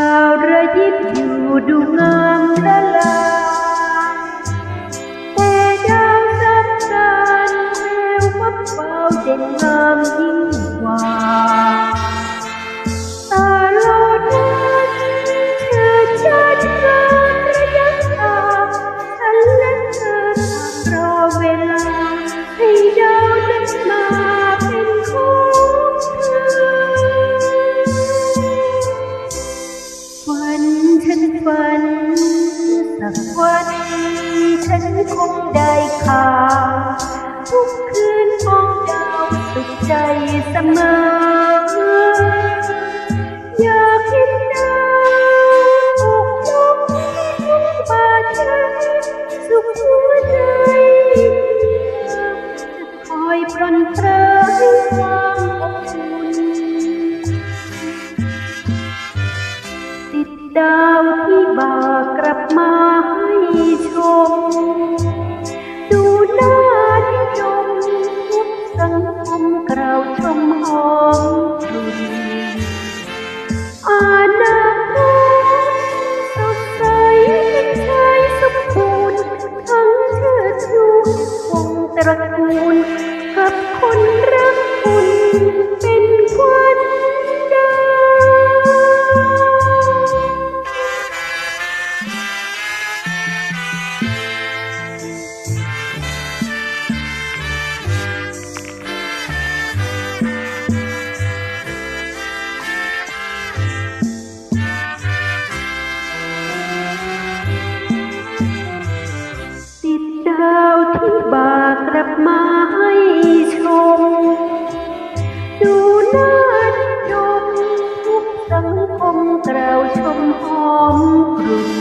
sao ra diếp dù đủ ngang đã làm ฝัน สักวันฉันคงได้ข่าวทุกคืนมองดาวสุขใจเสมอ อยากเห็ดาวทุกทุกที่มาฉันสุข ដាវធីបាក្រាប់មកឲ្យឈមទូណាជុំគុំសង្គមក្រៅឈុំហោ กลับมาให้ชม ดูน่าชมทุกสังคมกล่าวชมหอมกลุ่น